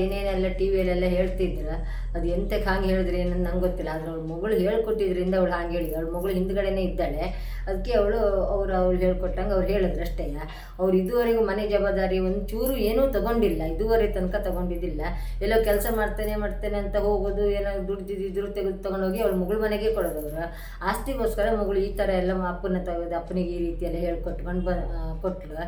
ಏನೇನೆಲ್ಲ ಟಿ ವಿಯಲ್ಲೆಲ್ಲ ಹೇಳ್ತಿದ್ರು, ಅದು ಎಂತಕ್ಕೆ ಹಾಗೆ ಹೇಳಿದ್ರೆ ಏನಂತ ನಂಗೆ ಗೊತ್ತಿಲ್ಲ. ಆದರೆ ಅವಳು ಮಗಳು ಹೇಳ್ಕೊಟ್ಟಿದ್ರಿಂದ ಅವಳು ಹಾಗೆ ಹೇಳಿದ್ರು ಅವಳು ಮಗಳು ಹಿಂದ್ಗಡೆನೇ ಇದ್ದಾಳೆ. ಅದಕ್ಕೆ ಅವಳು, ಅವ್ರು ಅವ್ಳು ಹೇಳ್ಕೊಟ್ಟಂಗೆ ಅವ್ರು ಹೇಳಿದ್ರು ಅಷ್ಟೇ ಅವ್ರು ಇದುವರೆಗೂ ಮನೆ ಜವಾಬ್ದಾರಿ ಒಂಚೂರು ಚೂರು ಏನೂ ತಗೊಂಡಿಲ್ಲ. ಇದುವರೆ ತನಕ ತಗೊಂಡಿದ್ದಿಲ್ಲ. ಎಲ್ಲೋ ಕೆಲಸ ಮಾಡ್ತೇನೆ ಮಾಡ್ತೇನೆ ಅಂತ ಹೋಗೋದು, ಏನೋ ದುಡ್ದಿದ್ದಿದ್ರು ತೆಗೆದು ತೊಗೊಂಡೋಗಿ ಅವಳು ಮಗಳು ಮನೆಗೆ ಕೊಡೋದು ಅವರು ಆಸ್ತಿಗೋಸ್ಕರ ಮಗಳು ಈ ಥರ ಎಲ್ಲ ಅಪ್ಪನ ತೆಗೆದು ಅಪ್ಪನಿಗೆ ಈ ರೀತಿಯೆಲ್ಲ ಹೇಳ್ಕೊಟ್ಕೊಂಡು ಬ ಕೊಟ್ಟಳು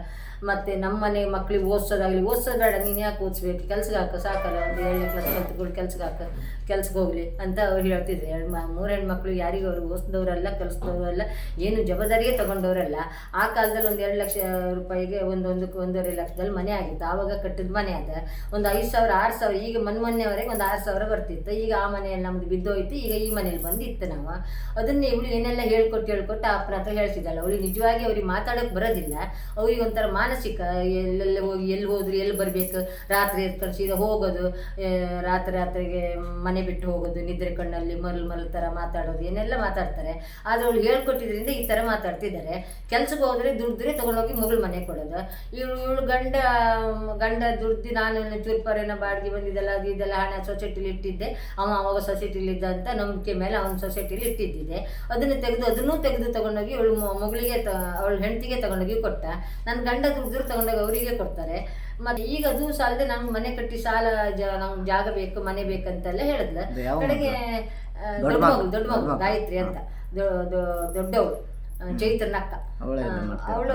ಮತ್ತು ನಮ್ಮ ಮನೆ ಮಕ್ಳಿಗೆ ಓದಿಸೋದಾಗಲಿ ಓದಿಸೋದು ಬೇಡ ನೀನು ಯಾಕೆ ಓದಿಸ್ಬೇಕು? ಕೆಲ್ಸಕ್ಕೆ ಹಾಕು, ಸಾಕಲ್ಲ, ಒಂದು ಏಳನೇ ಕ್ಲಾಸ್ ಕಲ್ತ್ಕೊಂಡು ಕೆಲ್ಸಕ್ಕೆ ಹಾಕು, ಕೆಲ್ಸಕ್ಕೆ ಹೋಗಲಿ ಅಂತ ಅವ್ರು ಹೇಳ್ತಿದ್ರು. ಎರಡು ಮೂರು ಹೆಣ್ಮಕ್ಳು ಯಾರಿಗೂ ಅವ್ರು ಓದಿಸಿದವರಲ್ಲ, ಕಲಿಸಿದವರಲ್ಲ, ಏನು ಜವಾಬ್ದಾರಿಗೆ ತಗೊಂಡವರಲ್ಲ. ಆ ಕಾಲದಲ್ಲಿ ಒಂದು ಎರಡು ಲಕ್ಷ ರೂಪಾಯಿಗೆ ಒಂದೊಂದಕ್ಕೆ ಒಂದೂವರೆ ಲಕ್ಷದಲ್ಲಿ ಮನೆ ಆಗಿತ್ತು. ಆವಾಗ ಕಟ್ಟಿದ ಮನೆ ಅದ. ಒಂದು ಐದು ಸಾವಿರ, ಆರು ಸಾವಿರ, ಈಗ ಮೊನ್ನೆ ಮೊನ್ನೆವರೆಗೆ ಒಂದು ಆರು ಸಾವಿರ ಬರ್ತಿತ್ತು. ಈಗ ಆ ಮನೆಯಲ್ಲಿ ನಮ್ದು ಬಿದ್ದೋಯ್ತು. ಈಗ ಈ ಮನೇಲಿ ಬಂದಿತ್ತು ನಾವು. ಅದನ್ನ ಇವಳು ಏನೆಲ್ಲ ಹೇಳ್ಕೊಟ್ಟು ಹೇಳ್ಕೊಟ್ಟು ಆ ಹತ್ರ ಹೇಳ್ತಿದ್ದಲ್ಲ ಅವಳಿಗೆ ನಿಜವಾಗಿ ಅವ್ರಿಗೆ ಮಾತಾಡೋಕೆ ಬರೋದಿಲ್ಲ. ಅವ್ರಿಗೆ ಒಂಥರ ಮಾನಸಿಕ ಎಲ್ಲೆಲ್ಲಿ ಹೋಗಿ, ಎಲ್ಲಿ ಹೋದ್ರು ಎಲ್ಲಿ ಬರಬೇಕು? ರಾತ್ರಿ ಎತ್ಕೊಂಡು ಸೀದಾ ಹೋಗೋದು ರಾತ್ರಿ ರಾತ್ರಿಗೆ ಮನೆ ಬಿಟ್ಟು ಹೋಗೋದು, ನಿದ್ರೆ ಕಣ್ಣಲ್ಲಿ ಮರಳು ಮರಳು ಥರ ಮಾತಾಡೋದು, ಏನೆಲ್ಲ ಮಾತಾಡ್ತಾರೆ. ಆದರೆ ಅವ್ಳು ಹೇಳ್ಕೊಟ್ಟಿದ್ರಿಂದ ಈ ಥರ ಮಾತಾಡ್ತಿದ್ದಾರೆ. ಕೆಲ್ಸಕ್ಕೆ ಹೋದ್ರೆ ದುಡ್ದ್ರೆ ತೊಗೊಂಡೋಗಿ ಮಗಳು ಮನೆ ಕೊಡೋದು. ಇವಳು ಇವಳು ಗಂಡ ಗಂಡ ದುಡ್ದು ನಾನು ಚೂರ್ಪರೇನ ಬಾಡಿಗೆ ಬಂದಿದ್ದೆಲ್ಲ, ಅದು ಇದೆಲ್ಲ ಹಣ ಸೊಸೈಟಿಲಿ ಇಟ್ಟಿದ್ದೆ. ಅವ ಅವಾಗ ಸೊಸೈಟಿಲಿ ಇದ್ದ ಅಂತ ನಂಬಿಕೆ ಮೇಲೆ ಅವನ ಸೊಸೈಟಿಲಿ ಇಟ್ಟಿದ್ದಿದೆ. ಅದನ್ನು ತೆಗೆದು, ಅದನ್ನೂ ತೆಗೆದು ತೊಗೊಂಡೋಗಿ ಇವಳು ಮಗಳಿಗೆ ಅವಳ ಹೆಂಡತಿಗೆ ತಗೊಂಡೋಗಿ ಕೊಟ್ಟ. ನನ್ನ ಗಂಡ ದುಡ್ದ್ರು ತಗೊಂಡಾಗ ಅವರಿಗೆ ಕೊಡ್ತಾರೆ. ಮತ್ತೆ ಈಗ ಅದು ಸಾಲದೆ ನಮ್ ಮನೆ ಕಟ್ಟಿ ಸಾಲ ನಮ್ ಜಾಗ ಬೇಕು ಮನೆ ಬೇಕಂತೆಲ್ಲ ಹೇಳದ್ಲ. ಕಡೆಗೆ ದೊಡ್ಡ ದೊಡ್ಡ ಮಗು, ದೊಡ್ಡ ಮಗು ಗಾಯತ್ರಿ ಅಂತ. ದೊಡ್ಡವಳು ಆ, ಚೈತ್ರನ ಅಕ್ಕ ಅವಳು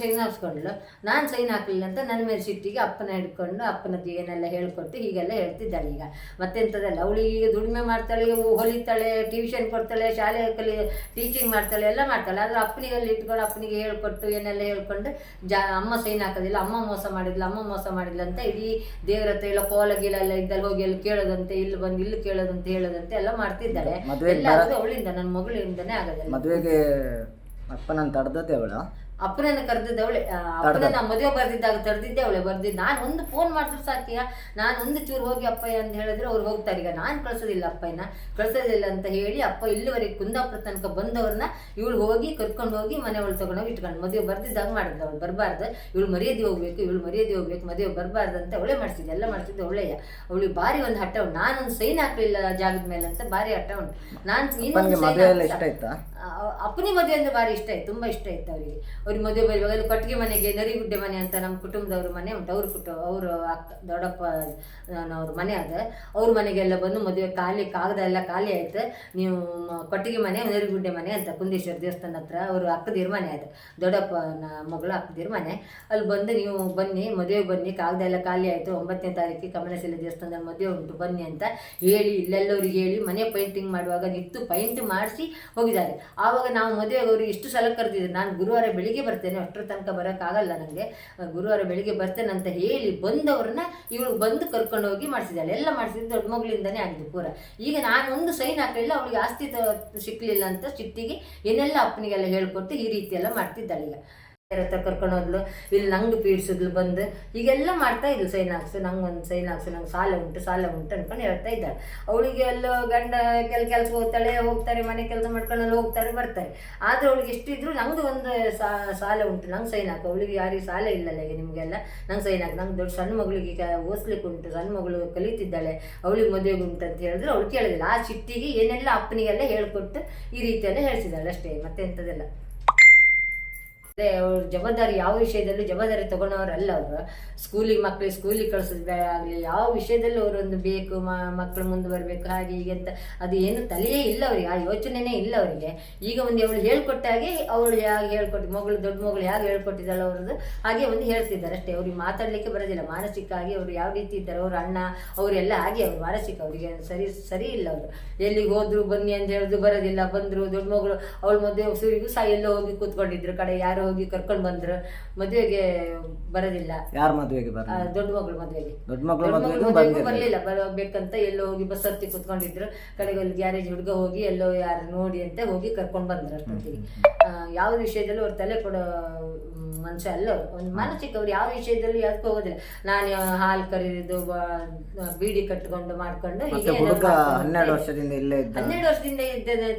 ಸೈನ್ ಹಾಕ್ಸ್ಕೊಂಡ್ಲು ನಾನು ಸೈನ್ ಹಾಕಲಿಲ್ಲ ಅಂತ ನನ್ನ ಮೇಲೆ ಸಿಟ್ಟಿಗೆ ಅಪ್ಪನ ಹಿಡ್ಕೊಂಡು ಅಪ್ಪನದ್ದು ಏನೆಲ್ಲ ಹೇಳ್ಕೊಟ್ಟು ಹೀಗೆಲ್ಲ ಹೇಳ್ತಿದ್ದಾಳೆ ಈಗ. ಮತ್ತೆಂಥದ್ದಲ್ಲ? ಅವಳಿಗೆ ಈಗ ದುಡಿಮೆ ಮಾಡ್ತಾಳೆ ಹೊಲಿತಾಳೆ ಟ್ಯೂಷನ್ ಕೊಡ್ತಾಳೆ ಶಾಲೆ ಕಲಿ ಟೀಚಿಂಗ್ ಮಾಡ್ತಾಳೆ ಎಲ್ಲ ಮಾಡ್ತಾಳೆ. ಆದರೆ ಅಪ್ಪನಿಗೆ ಅಲ್ಲಿ ಇಟ್ಕೊಂಡು ಅಪ್ಪನಿಗೆ ಹೇಳ್ಕೊಟ್ಟು ಏನೆಲ್ಲ ಹೇಳ್ಕೊಂಡು ಜಾ ಅಮ್ಮ ಸೈನ್ ಹಾಕೋದಿಲ್ಲ ಅಮ್ಮ ಮೋಸ ಮಾಡಿದ್ಲು ಅಮ್ಮ ಮೋಸ ಮಾಡಿದ್ಲು ಅಂತ ಇಡೀ ದೇವ್ರ ಹತ್ರ ಇಲ್ಲ ಕೋಲ ಗೀಲ ಎಲ್ಲ ಇದ್ದಲ್ಲಿ ಹೋಗಿ ಅಲ್ಲಿ ಕೇಳೋದಂತೆ ಇಲ್ಲಿ ಬಂದು ಇಲ್ಲಿ ಕೇಳೋದಂತೆ ಹೇಳೋದಂತೆ ಎಲ್ಲ ಮಾಡ್ತಿದ್ದಾಳೆ ಎಲ್ಲ ಅವಳಿಂದ ನನ್ನ ಮಗಳಿಂದನೇ ಆಗೋದಿಲ್ಲ. ಮದುವೆಗೆ ಅಪ್ಪನನ್ನು ತಡೆದತ್ತೆ ಅವಳ? ಅಪ್ಪನನ್ನ ಕರೆದಿದ್ದ ಅವಳೆ ಅಪ್ಪನನ್ನ ಮದುವೆ ಬರ್ದಿದ್ದಾಗ ತರ್ದಿದ್ದೆ ಅವಳೆ ಬರ್ದಿದ್ದು. ನಾನು ಒಂದು ಫೋನ್ ಮಾಡಿದ್ರು ಸಾಕಿಯ ನಾನು ಒಂದು ಚೂರು ಹೋಗಿ ಅಪ್ಪಯ್ಯ ಅಂತ ಹೇಳಿದ್ರೆ ಅವ್ರು ಹೋಗ್ತಾರೆ. ಈಗ ನಾನು ಕಳ್ಸೋದಿಲ್ಲ ಅಪ್ಪಯ್ಯನ. ಕಳ್ಸೋದಿಲ್ಲ ಅಂತ ಹೇಳಿ ಅಪ್ಪ ಇಲ್ಲಿವರೆಗೆ ಕುಂದಾಪುರ ತನಕ ಬಂದವ್ರನ್ನ ಇವಳು ಹೋಗಿ ಕರ್ಕೊಂಡು ಹೋಗಿ ಮನೆ ಒಳಗೆ ತಗೊಂಡೋಗಿ ಇಟ್ಕೊಂಡು ಮದುವೆ ಬರ್ದಿದ್ದಾಗ ಮಾಡಿದ್ಲು. ಅವಳು ಬರಬಾರ್ದು. ಇವಳು ಮರ್ಯಾದೆ ಹೋಗ್ಬೇಕು ಇವಳು ಮರ್ಯಾದೆ ಹೋಗ್ಬೇಕು ಮದುವೆ ಬರಬಾರ್ದು ಅಂತ ಅವಳೇ ಮಾಡಿಸಿದ್ದೆ ಎಲ್ಲ ಮಾಡ್ತಿದ್ದೆ ಒಳ್ಳೆಯ ಅವಳಿಗೆ ಭಾರಿ ಒಂದು ಹಠ ಉಂಟು. ನಾನೊಂದು ಸೈನ್ ಹಾಕಲಿಲ್ಲ ಜಾಗದ ಮೇಲೆ ಅಂತ ಭಾರಿ ಹಠ ಉಂಟು. ನಾನು ಇನ್ನೊಂದು ಅಪ್ಪನಿಗೆ ಮದುವೆ ಅಂದ್ರೆ ಭಾರಿ ಇಷ್ಟ ಆಯ್ತು. ತುಂಬಾ ಇಷ್ಟ ಆಯ್ತು ಅವರಿಗೆ. ಅವ್ರಿಗೆ ಮದುವೆ ಬರುವಾಗ ಅಲ್ಲಿ ಕಟ್ಟಿಗೆ ಮನೆಗೆ ನರಿಗುಡ್ಡೆ ಮನೆ ಅಂತ ನಮ್ಮ ಕುಟುಂಬದವ್ರ ಮನೆ ಉಂಟು. ಅವ್ರ ಕುಟುಂಬ ಅವರು ಅಕ್ಕ, ದೊಡ್ಡಪ್ಪ ಅವ್ರ ಮನೆ ಅದ ಅವ್ರ ಮನೆಗೆಲ್ಲ ಬಂದು ಮದುವೆ ಖಾಲಿ, ಕಾಗದ ಎಲ್ಲ ಖಾಲಿ ಆಯ್ತು. ನೀವು ಕಟ್ಟಿಗೆ ಮನೆ, ನರಿಗುಡ್ಡೆ ಮನೆ ಅಂತ ಕುಂದೇಶ್ವರ ದೇವಸ್ಥಾನ ಹತ್ರ ಅವರು ಅಕ್ಕದಿರ ಮನೆ ಅದು ದೊಡ್ಡಪ್ಪನ ಮಗಳು ಅಕ್ಕದಿರ ಮನೆ. ಅಲ್ಲಿ ಬಂದು ನೀವು ಬನ್ನಿ, ಮದುವೆ ಬನ್ನಿ, ಕಾಗದ ಎಲ್ಲ ಖಾಲಿ ಆಯಿತು. ಒಂಬತ್ತನೇ ತಾರೀಕಿಗೆ ಕಮಲಶಿಲೆ ದೇವಸ್ಥಾನದ ಮದುವೆ ಉಂಟು. ಬನ್ನಿ ಅಂತ ಹೇಳಿ, ಇಲ್ಲೆಲ್ಲವ್ರಿಗೆ ಹೇಳಿ ಮನೆ ಪೇಂಟಿಂಗ್ ಮಾಡುವಾಗ ನಿಂತು ಪೈಂಟ್ ಮಾಡಿಸಿ ಹೋಗಿದ್ದಾರೆ. ಆವಾಗ ನಾವು ಮದುವೆಗೆ ಅವ್ರಿಗೆ ಇಷ್ಟು ಸಲ ಕರೆದಿದ್ರು ನಾನು ಗುರುವಾರ ಬೆಳಿಗ್ಗೆ ಬರ್ತೇನೆ, ಅಷ್ಟರ ತನಕ ಬರೋಕ್ಕಾಗಲ್ಲ ನನಗೆ ಗುರುವಾರ ಬೆಳಿಗ್ಗೆ ಬರ್ತೇನೆ ಅಂತ ಹೇಳಿ ಬಂದವ್ರನ್ನ ಇವಳು ಬಂದು ಕರ್ಕೊಂಡು ಹೋಗಿ ಮಾಡಿಸಿದ್ದಾಳೆ. ಎಲ್ಲ ಮಾಡಿಸಿದ್ದು ದೊಡ್ಡ ಮಗಳಿಂದನೇ ಆಗಿದೆ ಪೂರ. ಈಗ ನಾನು ಒಂದು ಸೈನ್ ಹಾಕಲಿಲ್ಲ, ಅವಳಿಗೆ ಆಸ್ತಿ ಸಿಕ್ಕಲಿಲ್ಲ ಅಂತ ಸಿಟ್ಟಿಗೆ ಏನೆಲ್ಲ ಅಪ್ಪನಿಗೆಲ್ಲ ಹೇಳ್ಕೊಟ್ಟು ಈ ರೀತಿ ಎಲ್ಲ ಮಾಡ್ತಿದ್ದಾಳೆ ಈಗ. ಹತ್ರ ಕರ್ಕೊಂಡು ಹೋದ್ಲು. ಇಲ್ಲಿ ನಂಗೆ ಪೀಡಿಸಿದ್ಲು ಬಂದು. ಈಗೆಲ್ಲ ಮಾಡ್ತಾ ಇದ್ಲು, ಸೈನ್ ಹಾಕ್ಸು, ನಂಗೆ ಒಂದು ಸೈನ್ ಹಾಕ್ಸು, ನಂಗೆ ಸಾಲ ಉಂಟು ಸಾಲ ಉಂಟು ಅನ್ಕೊಂಡು ಹೇಳ್ತಾ ಇದ್ದಾಳೆ. ಅವಳಿಗೆ ಅಲ್ಲ ಗಂಡ ಕೆಲ ಕೆಲಸ ಹೋಗ್ತಾಳೆ, ಹೋಗ್ತಾರೆ, ಮನೆ ಕೆಲಸ ಮಾಡ್ಕೊಂಡು ಅಲ್ಲಿ ಹೋಗ್ತಾರೆ, ಬರ್ತಾರೆ. ಆದರೆ ಅವಳಿಗೆ ಎಷ್ಟಿದ್ರು ನಂಗೆ ಒಂದು ಸಾಲ ಉಂಟು, ನಂಗೆ ಸೈನ್ ಹಾಕು. ಅವಳಿಗೆ ಯಾರಿಗೆ ಸಾಲ ಇಲ್ಲಲ್ಲ ಈಗ ನಿಮಗೆಲ್ಲ. ನಂಗೆ ಸೈನ್ ಹಾಕು, ನಂಗೆ ದೊಡ್ಡ ಸಣ್ಣ ಮಗಳಿಗೆ ಈಗ ಓದಿಸ್ಲಿಕ್ಕೆ ಉಂಟು ಸಣ್ಣ ಮಗಳು ಕಲಿತಿದ್ದಾಳೆ. ಅವಳಿಗೆ ಮದುವೆಗೆ ಉಂಟು ಅಂತ ಹೇಳಿದ್ರೆ ಅವಳು ಕೇಳಿದಿಲ್ಲ. ಆ ಚಿಟ್ಟಿಗೆ ಏನೆಲ್ಲ ಅಪ್ಪನಿಗೆಲ್ಲ ಹೇಳ್ಕೊಟ್ಟು ಈ ರೀತಿಯೆಲ್ಲ ಹೇಳ್ತಿದ್ದಾಳೆ ಅಷ್ಟೇ ಮತ್ತೆ ಎಂಥದೆಲ್ಲ ಅದೇ ಅವ್ರ ಜವಾಬ್ದಾರಿ ಯಾವ ವಿಷಯದಲ್ಲೂ ಜವಾಬ್ದಾರಿ ತಗೊಳೋರಲ್ಲ ಅವರು. ಸ್ಕೂಲಿಗೆ ಮಕ್ಕಳಿಗೆ ಸ್ಕೂಲಿಗೆ ಕಳ್ಸೋದು ಆಗಲಿ, ಯಾವ ವಿಷಯದಲ್ಲೂ ಅವರೊಂದು ಬೇಕು ಮಕ್ಕಳು ಮುಂದೆ ಬರಬೇಕು ಹಾಗೆ ಹೀಗೆ ಅಂತ ಅದು ಏನು ತಲೆಯೇ ಇಲ್ಲ ಅವರಿಗೆ, ಆ ಯೋಚನೆನೇ ಇಲ್ಲ ಅವರಿಗೆ. ಈಗ ಒಂದು ಅವಳು ಹೇಳ್ಕೊಟ್ಟಾಗೆ ಅವಳು ಯಾವ ಹೇಳ್ಕೊಟ್ಟು, ಮಗಳು, ದೊಡ್ಡ ಮಗಳು ಯಾರು ಹೇಳ್ಕೊಟ್ಟಿದ್ದಾಳೆ ಅವ್ರದ್ದು ಹಾಗೆ ಒಂದು ಹೇಳ್ತಿದ್ದಾರೆ ಅಷ್ಟೇ. ಅವ್ರಿಗೆ ಮಾತಾಡಲಿಕ್ಕೆ ಬರೋದಿಲ್ಲ ಮಾನಸಿಕ ಆಗಿ ಅವರು ಯಾವ ರೀತಿ ಇದ್ದಾರೆ, ಅವ್ರ ಅಣ್ಣ, ಅವರೆಲ್ಲ ಹಾಗೆ ಅವ್ರು ಮಾನಸಿಕ ಅವರಿಗೆ ಸರಿ ಸರಿ ಇಲ್ಲ ಅವರು. ಎಲ್ಲಿಗೆ ಹೋದ್ರು ಬನ್ನಿ ಅಂತ ಹೇಳಿದ್ರು ಬರೋದಿಲ್ಲ, ಬಂದರು ದೊಡ್ಡ ಮಗಳು, ಅವಳು ಮದುವೆ ಸೂರಿಗೂ ಸಹ ಎಲ್ಲೋ ಹೋಗಿ ಕೂತ್ಕೊಂಡಿದ್ರು, ಕಡೆ ಯಾರು ಹೋಗಿ ಕರ್ಕೊಂಡು ಬಂದ್ರು. ಮದುವೆಗೆ ಬರೋದಿಲ್ಲ. ಯಾರ ಮದುವೆಗೆ ಆ, ದೊಡ್ಡ ಮಗಳು ಮದುವೆಗೆ. ದೊಡ್ಡ ಮಕ್ಳ ದೊಡ್ಡ ಮಗಳು ಮದುವೆಗೂ ಮದುವೆಗೂ ಬಂದಿರಲಿಲ್ಲ ಬರ್ಲಿಲ್ಲ. ಬರಬೇಕಂತ ಎಲ್ಲೋ ಹೋಗಿ ಬಸ್ ಹತ್ತಿ ಕುತ್ಕೊಂಡಿದ್ರು. ಕಡೆಗೆ ಅಲ್ಲಿ ಗ್ಯಾರೇಜ್ ಹುಡುಗ ಹೋಗಿ ಎಲ್ಲೋ ಯಾರು ನೋಡಿ ಅಂತ ಹೋಗಿ ಕರ್ಕೊಂಡು ಬಂದ್ರು ಅಷ್ಟೊತ್ತಿಗೆ. ಆ, ಯಾವ ವಿಷಯದಲ್ಲೂ ಅವ್ರ ತಲೆ ಕೊಡೋ ಮನುಷ್ಯ ಅಲ್ಲ ಅವ್ರು. ಒಂದು ಮಾನಸಿಕ ಅವ್ರು ಯಾವ ವಿಷಯದಲ್ಲೂ ಯಾಕೆ ಹೋಗೋದಿಲ್ಲ. ನಾನು ಹಾಲು ಕರೀದು ಬ- ಬೀಡಿ ಕಟ್ಕೊಂಡು ಮಾಡ್ಕೊಂಡು ಮತ್ತೆ ಹೀಗೆ ಹುಡುಗ ಮಾಡ್ಕೊಂಡು ಹನ್ನೆರಡು ವರ್ಷದಿಂದ ಇಲ್ಲೇ ಇದ್ದ? ಹನ್ನೆರಡು ವರ್ಷದಿಂದ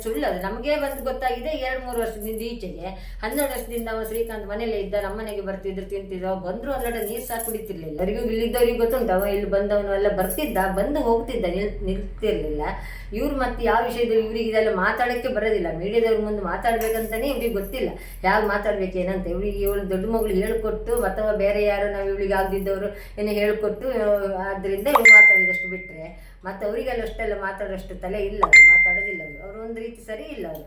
ಸುಳ್ಳು ಅದು. ನಮಗೆ ಬಂದು ಗೊತ್ತಾಗಿದೆ ಎರಡು ಮೂರು ವರ್ಷದಿಂದ ಈಚೆಗೆ. ಹನ್ನೆರಡು ವರ್ಷದಿಂದ ಶ್ರೀಕಾಂತ್ ಮನೇಲೆ ಇದ್ದ ನಮ್ಮನೆಗೆ ಬರ್ತಿದ್ರು ತಿಂತಿದ್ರು ಅವ ಬಂದ್ರು ಅಲ್ಲಡ ನೀರ್ ಸಹ ಕುಡಿತಿರ್ಲಿಲ್ಲ. ಎಲ್ಲರಿಗೂ ಇಲ್ಲಿದ್ದವ್ರಿಗೆ ಗೊತ್ತುಂಟು, ಅವ ಇಲ್ಲಿ ಬಂದವನು ಎಲ್ಲ ಬರ್ತಿದ್ದ, ಬಂದು ಹೋಗ್ತಿದ್ದ, ನಿಲ್, ನಿಲ್ತಿರ್ಲಿಲ್ಲ. ಇವ್ರು ಮತ್ತೆ ಯಾವ ವಿಷಯದಲ್ಲಿ ಇವ್ರಿಗೆ ಇದೆಲ್ಲ ಮಾತಾಡಕ್ಕೆ ಬರೋದಿಲ್ಲ, ಮೀಡಿಯಾದವ್ರ ಮುಂದೆ ಮಾತಾಡ್ಬೇಕಂತಾನೆ ಇವ್ರಿಗೆ ಗೊತ್ತಿಲ್ಲ. ಹೇಗೆ ಮಾತಾಡ್ಬೇಕು ಏನಂತ ಇವಳಿಗೆ ಇವಳು ದೊಡ್ಡ ಮಗಳು ಹೇಳ್ಕೊಟ್ಟು, ಅಥವಾ ಬೇರೆ ಯಾರು ನಾವು ಇವಳಿಗೆ ಆಗದಿದ್ದವರು ಏನೋ ಹೇಳ್ಕೊಟ್ಟು ಆದ್ರಿಂದ ಇವ್ರು ಮಾತಾಡಿದಷ್ಟು ಬಿಟ್ಟರೆ ಮತ್ತೆ ಅವರಿಗೆಲ್ಲ ಅಷ್ಟೆಲ್ಲ ಮಾತಾಡೋಷ್ಟು ತಲೆ ಇಲ್ಲ, ಮಾತಾಡೋದು ಒಂದು ರೀತಿ ಸರಿ ಇಲ್ಲ ಅದು.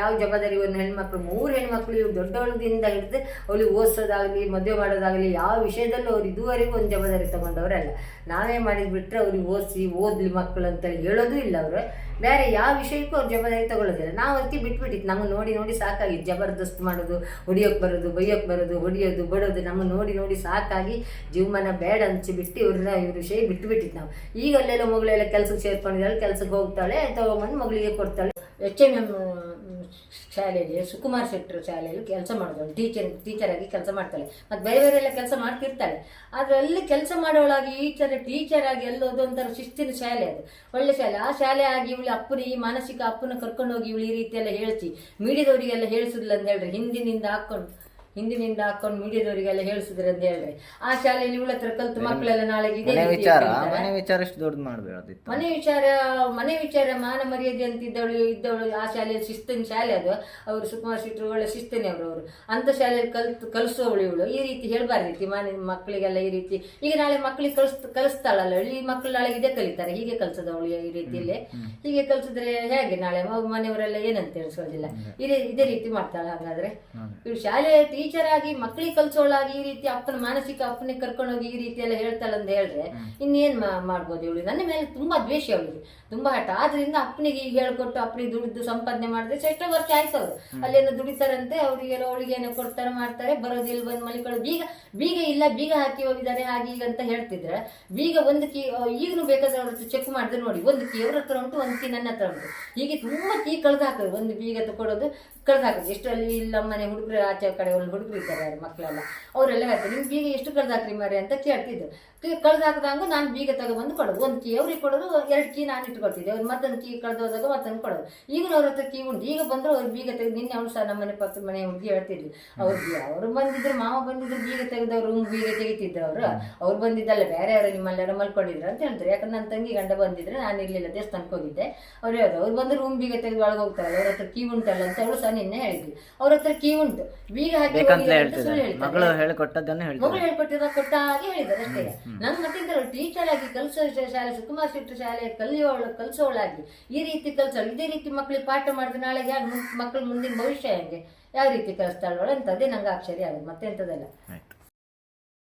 ಯಾವ ಜವಾಬ್ದಾರಿ ಒಂದು ಹೆಣ್ಮಕ್ಳು, ಮೂರು ಹೆಣ್ಮಕ್ಳು ಇವ್ರು ದೊಡ್ಡವಳದಿಂದ ಹಿಡಿದು ಅವಳಿಗೆ ಓದಿಸೋದಾಗಲಿ, ಮದುವೆ ಮಾಡೋದಾಗಲಿ ಯಾವ ವಿಷಯದಲ್ಲೂ ಅವ್ರು ಇದುವರೆಗೂ ಒಂದು ಜವಾಬ್ದಾರಿ ತಗೊಂಡವರಲ್ಲ. ನಾವೇ ಮಾಡಿದ್ಬಿಟ್ರೆ ಅವ್ರಿಗೆ ಓದಿಸಿ, ಓದ್ಲಿ ಮಕ್ಕಳು ಅಂತೇಳಿ ಹೇಳೋದು ಇಲ್ಲ ಅವರು. ಬೇರೆ ಯಾವ ವಿಷಯಕ್ಕೂ ಅವ್ರು ಜವಾಬ್ದಾರಿ ತಗೊಳ್ಳೋದಿಲ್ಲ. ನಾವು ಅದಕ್ಕೆ ಬಿಟ್ಬಿಟ್ಟಿತ್ತು ನಮ್ಮನ್ನು ನೋಡಿ ನೋಡಿ ಸಾಕಾಗಿ ಜಬರ್ದಸ್ತ್ ಮಾಡೋದು, ಹೊಡಿಯೋಕೆ ಬರೋದು, ಬೈಯೋಕೆ ಬರೋದು, ಹೊಡಿಯೋದು, ಬಡೋದು ನಮ್ಮ ನೋಡಿ ನೋಡಿ ಸಾಕಾಗಿ ಜೀವಮಾನ ಬೇಡ ಅನ್ಸಿಬಿಟ್ಟು ಇವ್ರನ್ನ ಇವ್ರ ವಿಷಯ ಬಿಟ್ಬಿಟ್ಟಿತ್ತು ನಾವು. ಈಗ ಅಲ್ಲೆಲ್ಲ ಮಗಳೆಲ್ಲ ಕೆಲಸಕ್ಕೆ ಸೇರ್ಕೊಂಡಿದ್ದಾಳೆ ಕೆಲಸಕ್ಕೆ ಹೋಗ್ತಾಳೆ, ತಗೊಂಬಂದು ಮಗಳಿಗೆ ಕೊಡ್ತಾಳೆ. ಎಚ್ ಎಂ ಎಂ ಶಾಲೆಯಲ್ಲಿ, ಸುಕುಮಾರ್ ಶೆಟ್ಟರು ಶಾಲೆಯಲ್ಲಿ ಕೆಲಸ ಮಾಡಿದವಳು ಟೀಚರ್ ಟೀಚರ್ ಆಗಿ ಕೆಲಸ ಮಾಡ್ತಾಳೆ. ಮತ್ತು ಬೇರೆ ಬೇರೆ ಎಲ್ಲ ಕೆಲಸ ಮಾಡ್ತಿರ್ತಾಳೆ. ಆದರೆ ಅಲ್ಲಿ ಕೆಲಸ ಮಾಡೋಳಾಗಿ ಈ ಥರ ಟೀಚರ್ ಆಗಿ ಎಲ್ಲೋದು ಒಂಥರ ಶಿಸ್ತಿನ ಶಾಲೆ ಅದು. ಒಳ್ಳೆ ಶಾಲೆ. ಆ ಶಾಲೆ ಆಗಿ ಇವಳು ಅಪ್ಪನ ಈ ಮಾನಸಿಕ ಅಪ್ಪನ ಕರ್ಕೊಂಡೋಗಿ ಇವಳು ಈ ರೀತಿ ಎಲ್ಲ ಹೇಳಿಸಿ ಮೀಡಿಯಾದವರಿಗೆಲ್ಲ ಹೇಳಿಸಿದ್ಲ ಅಂತ ಹೇಳಿದ್ರೆ ಹಿಂದಿನಿಂದ ಹಾಕೊಂಡು ಹಿಂದಿನಿಂದ ಹಾಕೊಂಡು ಮೀಡಿಯಾದವರಿಗೆಲ್ಲ ಹೇಳಿಸಿದ್ರೆ ಅಂತ ಹೇಳಿದ್ರೆ ಆ ಶಾಲೆಯಲ್ಲಿ ಇವಳ ಹತ್ರ ಕಲ್ತು ಮಕ್ಕಳೆಲ್ಲ ನಾಳೆ ಇದೇ ಮನೆ ರೀತಿ ವಿಚಾರ. ಮನೆ ವಿಚಾರ ಎಷ್ಟು ಮನೆ ವಿಚಾರ ಮನೆ ವಿಚಾರ ಮಾನ ಮರ್ಯಾದೆ ಅಂತ ಇದ್ದವಳು ಆ ಶಾಲೆಯಲ್ಲಿ ಶಿಸ್ತಿನ ಶಾಲೆ ಅದು. ಅವರು ಸುಕುಮಾರ್ ಶೆಟ್ಟರು ಒಳ್ಳೆ ಶಿಸ್ತಿನೇ ಅವರು ಅವರು. ಅಂತ ಶಾಲೆಯಲ್ಲಿ ಕಲ್ತು ಕಲಿಸೋವಳು ಇವಳು. ಈ ರೀತಿ ಹೇಳ್ಬಾರ್ದಿತ್ತು ಮನೆ ಮಕ್ಕಳಿಗೆಲ್ಲ ಈ ರೀತಿ. ಈಗ ನಾಳೆ ಮಕ್ಕಳಿಗೆ ಕಲಿಸ್ ಕಲಿಸ್ತಾಳಲ್ಲ ಈ ಮಕ್ಕಳು ನಾಳೆ ಇದೇ ಕಲಿತಾರೆ. ಹೀಗೆ ಕಲ್ಸೋದವಳು ಈ ರೀತಿಯಲ್ಲಿ. ಹೀಗೆ ಕಲ್ಸಿದ್ರೆ ಹೇಗೆ ನಾಳೆ? ಮನೆಯವರೆಲ್ಲ ಏನಂತ ತಿಳಿಸೋದಿಲ್ಲ ಇದೇ ಇದೇ ರೀತಿ ಮಾಡ್ತಾಳೆ ಹಾಗಾದ್ರೆ. ಇವಳು ಶಾಲೆ ಟೀಚರ್ ಆಗಿ ಮಕ್ಕಳಿಗೆ ಕಲ್ಸೋಳಾಗಿ ಈ ರೀತಿ ಅಪ್ಪನ ಮಾನಸಿಕ ಅಪ್ಪನಿಗೆ ಕರ್ಕೊಂಡೋಗಿ ಈ ರೀತಿ ಎಲ್ಲ ಅಂತ ಹೇಳ್ರೆ ಇನ್ನೇನ್ ಮಾಡ್ಬೋದು ಇವಳು? ನನ್ನ ಮೇಲೆ ತುಂಬಾ ದ್ವೇಷ ಅವಳಿಗೆ. ತುಂಬಾ ಹಠ. ಆದ್ರಿಂದ ಅಪ್ಪನಿಗೆ ಈಗ ಹೇಳ್ಕೊಟ್ಟು ಅಪ್ಪನಿಗೆ ದುಡಿದು ಸಂಪಾದನೆ ಮಾಡಿದ್ರೆ ಎಷ್ಟೋ ವರ್ಷ ಆಯ್ತು ಅವರು ಅಲ್ಲೇನೋ ದುಡಿತಾರಂತೆ ಅವ್ರಿಗೆಲ್ಲ ಅವಳಿಗೆ ಏನೋ ಕೊಡ್ತಾರೆ ಮಾಡ್ತಾರೆ ಬರೋದಿಲ್ಲ ಬಂದು ಮಲಿಕೊಳ್ಳೋದು ಬೀಗ ಬೀಗ ಇಲ್ಲ ಬೀಗ ಹಾಕಿ ಹೋಗಿದ್ದಾರೆ ಹಾಗೆ ಈಗ ಅಂತ ಹೇಳ್ತಿದ್ರೆ ಬೀಗ ಒಂದು ಕೀ ಈಗಲೂ ಬೇಕಾದ್ರೆ ಅವ್ರ ಚೆಕ್ ಮಾಡಿದ್ರೆ ನೋಡಿ ಒಂದು ಕೀ ಅವ್ರ ಹತ್ರ ಉಂಟು ಒಂದು ಕೀ ನನ್ನ ಹತ್ರ ಉಂಟು. ಹೀಗೆ ತುಂಬಾ ಕೀ ಕಳ್ದು ಹಾಕೋದು ಒಂದು ಬೀಗ ತಗೊಳ್ಳೋದು ಕಳ್ದು ಹಾಕೋದು ಎಷ್ಟು ಅಲ್ಲಿ ಇಲ್ಲ ಮನೆ ಹುಡುಗರು, ಆಚೆ ಕಡೆ ಒಂದು ಹುಡುಗರು ಇದ್ದಾರೆ ಮಕ್ಕಳೆಲ್ಲ ಅವರೆಲ್ಲ ಹೇಳ್ತಾರೆ, ನಿಮ್ಗೆ ಬೀಗ ಎಷ್ಟು ಕಳ್ದು ಹಾಕ್ರಿ ಮಾರಿ ಅಂತ ಕೇಳ್ತಿದ್ರು. ಕಳ್ದು ಹಾಕಿದಾಗ ನಾನು ಬೀಗ ತಗೊಬಂದು ಕೊಡೋದು. ಒಂದು ಕೀ, ಅವ್ರಿಗೆ ಕೊಡೋದು, ಎರಡು ಕೀ ನಾನು ಇಟ್ಕೊಳ್ತಿದ್ದೆ. ಅವ್ರು ಮತ್ತೊಂದು ಕೀ ಕಳೆದು ಹೋದಾಗ ಮತ್ತೊಂದು ಕೊಡೋದು. ಈಗಲೂ ಅವ್ರ ಹತ್ರ ಕೀ ಉಂಟು. ಈಗ ಬಂದ್ರು ಅವ್ರು ಬೀಗ ತೆಗೆದು, ನಿನ್ನೆ ಅವ್ರು ಸಹ ನಮ್ಮ ಮನೆ ಪಕ್ಕದ ಮನೆ ಹುಡುಗಿ ಹೇಳ್ತಿದ್ವಿ ಅವ್ರಿಗೆ ಅವರು ಬಂದಿದ್ರು, ಮಾವ ಬಂದಿದ್ರು, ಬೀಗ ತೆಗೆದವ್ರು ಬೀಗ ತೆಗಿತಿದ್ರು ಅವರು. ಅವ್ರು ಬಂದಿದ್ದಲ್ಲ, ಬೇರೆ ಯಾರು ನಿಮ್ಮಲ್ಲೆಲ್ಲ ಮಲ್ಕೊಂಡಿದ್ರು ಅಂತ ಹೇಳ್ತಾರೆ. ಯಾಕಂದ್ರೆ ನನ್ನ ತಂಗಿ ಗಂಡ ಬಂದಿದ್ರೆ ನಾನು ಇರ್ಲಿಲ್ಲ, ದೇವಸ್ಥಾನಕ್ಕೆ ಹೋಗಿದ್ದೆ. ಅವ್ರು ಹೇಳೋದು ಅವ್ರು ಬಂದು ರೂಮ್ ಬೀಗ ತೆಗೆದು ಒಳಗೆ ಹೋಗ್ತಾರೆ. ಅವ್ರ ಹತ್ರ ಕೀ ಉಂಟಲ್ಲ ಅಂತ. ಅವಳು ಸಹ ನಿನ್ನೆ ಹೇಳಿದ್ವಿ ಅವ್ರ ಹತ್ರ ಕೀ ಉಂಟು. ಬೀಗ ಹಾಕಿ ಹೇಳ್ತಿದ್ದಾರೆ ಮಗಳು ಹೇಳಿಕೊಟ್ಟದ್ದನ್ನು ಹೇಳ್ತಾರೆ ಮಗಳು ಹೇಳ್ಕೊಟ್ಟಿದ ಕೊಟ್ಟ ಹಾಗೆ ಹೇಳಿದ್ದಾರೆ ಅಷ್ಟೇ ನನ್ನ ಮತ್ತೆ ಟೀಚರ್ ಆಗಿ ಕಲಿಸೋ ಶಾಲೆ ಸುಕುಮಾರ್ ಶೆಟ್ಟಿ ಶಾಲೆ ಕಲಿಯೋಳು ಕಲಿಸೋಳಾಗಿ. ಈ ರೀತಿ ಕಲಿಸೋಳು. ಇದೇ ರೀತಿ ಮಕ್ಕಳಿಗೆ ಪಾಠ ಮಾಡಿದ್ರೆ ನಾಳೆ ಯಾರು ಮಕ್ಕಳು ಮುಂದಿನ ಭವಿಷ್ಯ ಹೆಂಗೆ? ಯಾವ ರೀತಿ ಕಲಿಸ್ತಾಳು ಅಂತದೇ ನಂಗೆ ಆಶ್ಚರ್ಯ ಆಗುತ್ತೆ ಮತ್ತೆ ಎಂಥದಲ್ಲ ಆಯ್ತು.